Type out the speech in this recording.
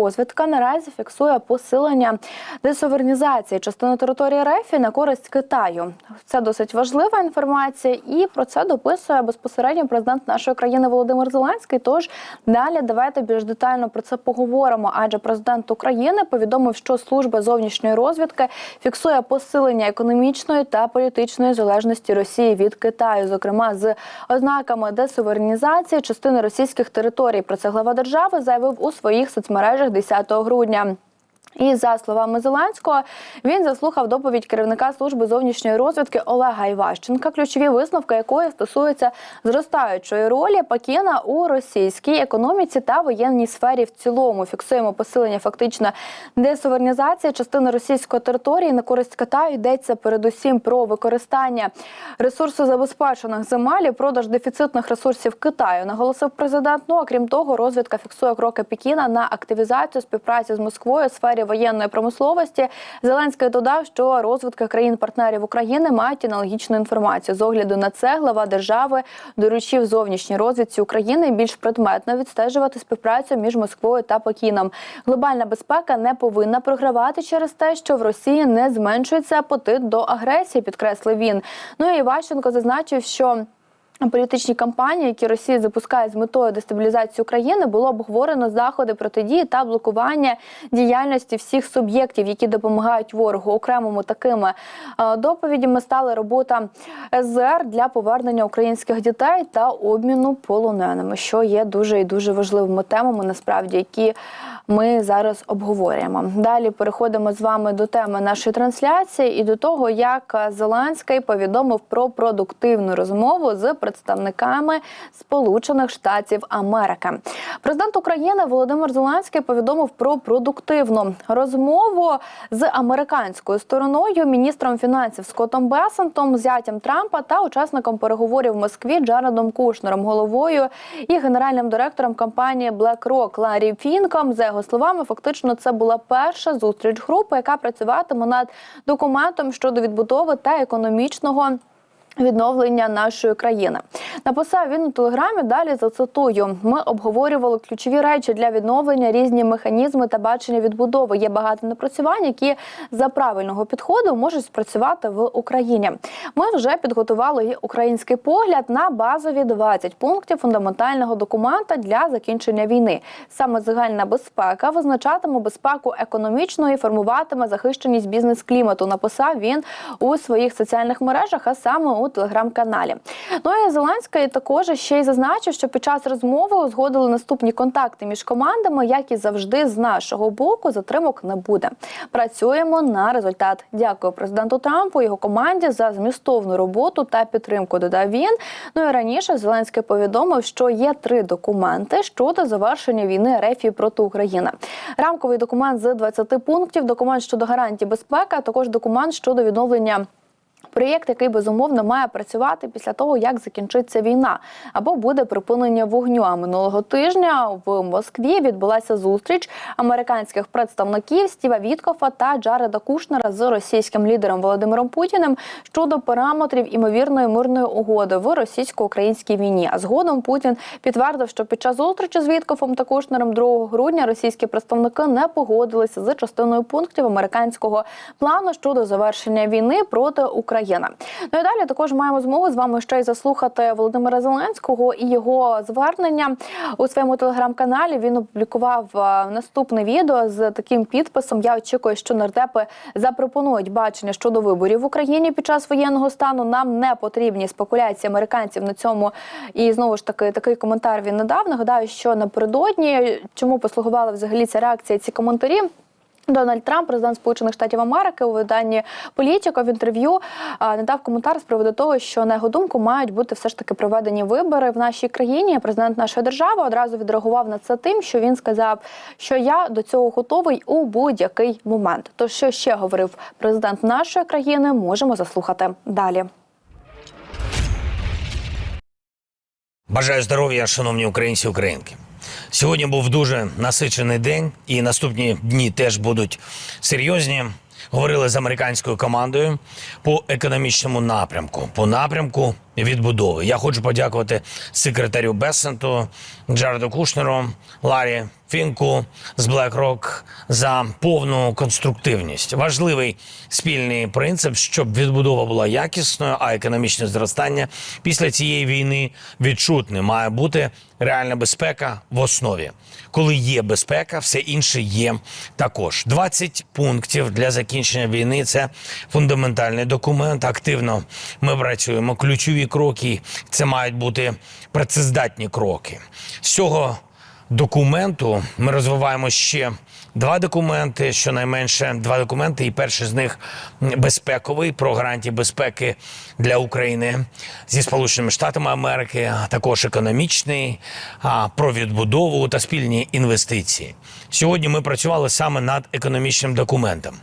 Розвідка наразі фіксує посилення десувернізації частини території РФ на користь Китаю. Це досить важлива інформація, і про це дописує безпосередньо президент нашої країни Володимир Зеленський. Тож далі давайте більш детально про це поговоримо. Адже президент України повідомив, що служба зовнішньої розвідки фіксує посилення економічної та політичної залежності Росії від Китаю, зокрема з ознаками десуверенізації частини російських територій. Про це глава держави заявив у своїх соцмережах 10 грудня. І за словами Зеленського, він заслухав доповідь керівника служби зовнішньої розвідки Олега Іващенка, ключові висновки якої стосуються зростаючої ролі Пекіна у російській економіці та воєнній сфері в цілому. Фіксуємо посилення фактично десуверенізації частини російської території на користь Китаю. Йдеться передусім про використання ресурсозабезпечених земель і продаж дефіцитних ресурсів Китаю. Наголосив президент. Ну а крім того, розвідка фіксує кроки Пекіна на активізацію співпраці з Москвою у сфері воєнної промисловості. Зеленський додав, що розвідки країн-партнерів України мають аналогічну інформацію. З огляду на це глава держави доручив зовнішній розвідці України більш предметно відстежувати співпрацю між Москвою та Пекіном. Глобальна безпека не повинна програвати через те, що в Росії не зменшується апетит до агресії, підкреслив він. Ну і Іващенко зазначив, що. Політичні кампанії, які Росія запускає з метою дестабілізації України, було обговорено заходи протидії та блокування діяльності всіх суб'єктів, які допомагають ворогу. Окремими такими е, доповідями стала робота СЗР для повернення українських дітей та обміну полоненими, що є дуже і дуже важливими темами, насправді, які ми зараз обговорюємо. Далі переходимо з вами до теми нашої трансляції і до того, як Зеленський повідомив про продуктивну розмову з представниками Сполучених Штатів Америки. Президент України Володимир Зеленський повідомив про продуктивну розмову з американською стороною, міністром фінансів Скоттом Бесентом, зятям Трампа та учасником переговорів в Москві Джаредом Кушнером, головою і генеральним директором компанії BlackRock Ларі Фінком. За його словами, фактично це була перша зустріч групи, яка працюватиме над документом щодо відбудови та економічного. Відновлення нашої країни написав він у телеграмі. Далі зацитую: ми обговорювали ключові речі для відновлення, різні механізми та бачення відбудови. Є багато напрацювань, які за правильного підходу можуть спрацювати в Україні. Ми вже підготували український погляд на базові 20 пунктів фундаментального документа для закінчення війни. Саме загальна безпека визначатиме безпеку економічну і формуватиме захищеність бізнес-клімату. Написав він у своїх соціальних мережах, а саме у телеграм-каналі. Ну і Зеленський також ще й зазначив, що під час розмови узгодили наступні контакти між командами, як і завжди, з нашого боку затримок не буде. Працюємо на результат. Дякую президенту Трампу, його команді за змістовну роботу та підтримку. Додав він. Ну і раніше Зеленський повідомив, що є три документи щодо завершення війни РФ проти України. Рамковий документ з 20 пунктів, документ щодо гарантій безпеки, а також документ щодо відновлення. Проєкт, який безумовно має працювати після того, як закінчиться війна, або буде припинення вогню. А минулого тижня в Москві відбулася зустріч американських представників Стіва Віткофа та Джареда Кушнера з російським лідером Володимиром Путіним щодо параметрів імовірної мирної угоди в російсько-українській війні. А згодом Путін підтвердив, що під час зустрічі з Віткофом та Кушнером 2 грудня російські представники не погодилися з частиною пунктів американського плану щодо завершення війни проти України. Ну і далі також маємо змогу з вами ще й заслухати Володимира Зеленського і його звернення у своєму телеграм-каналі. Він опублікував е, наступне відео з таким підписом. Я очікую, що нардепи запропонують бачення щодо виборів в Україні під час воєнного стану. Нам не потрібні спекуляції американців на цьому. І знову ж таки такий коментар він надав. Нагадаю, що напередодні чому послугувала взагалі ця реакція, ці коментарі. Дональд Трамп, президент Сполучених Штатів Америки, у виданні Політіко в інтерв'ю не дав коментар з приводу того, що на його думку мають бути все ж таки проведені вибори в нашій країні. Президент нашої держави одразу відреагував на це тим, що він сказав, що я до цього готовий у будь-який момент. То що ще говорив президент нашої країни, можемо заслухати далі. Бажаю здоров'я, шановні українці українки. Сьогодні був дуже насичений день, і наступні дні теж будуть серйозні. Говорили з американською командою по економічному напрямку, по напрямку відбудови. Я хочу подякувати секретарю Бесенту, Джареду Кушнеру, Ларі Фінку з BlackRock за повну конструктивність. Важливий спільний принцип, щоб відбудова була якісною, а економічне зростання після цієї війни відчутне. Має бути реальна безпека в основі. Коли є безпека, все інше є також. 20 пунктів для закінчення війни це фундаментальний документ. Активно ми працюємо. Ключові кроки це мають бути працездатні кроки. З цього документу ми розвиваємо ще два документи, щонайменше два документи. І перший з них безпековий про гарантії безпеки для України зі Сполученими Штатами Америки, а також економічний про відбудову та спільні інвестиції. Сьогодні ми працювали саме над економічним документом.